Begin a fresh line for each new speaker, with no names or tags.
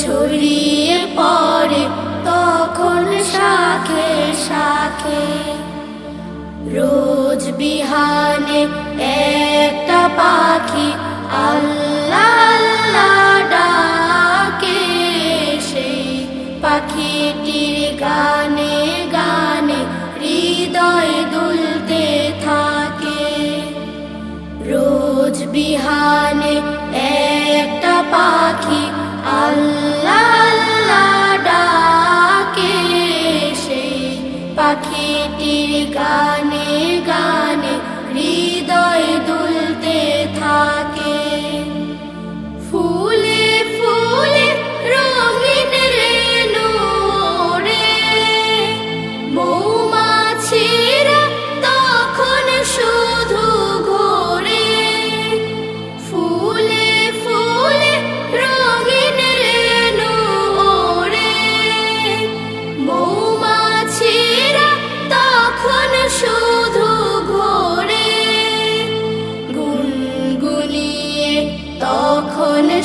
ছড়িয়ে পড়ে তখন শাখে শাখে। রোজ বিহানে একটা পাখি আল্লাহ আল্লাহ ডাকে। সেই পাখিটির গানে গানে হৃদয় দুলতে থাকে। রোজ বিহানে একটা পাখি পাখিটির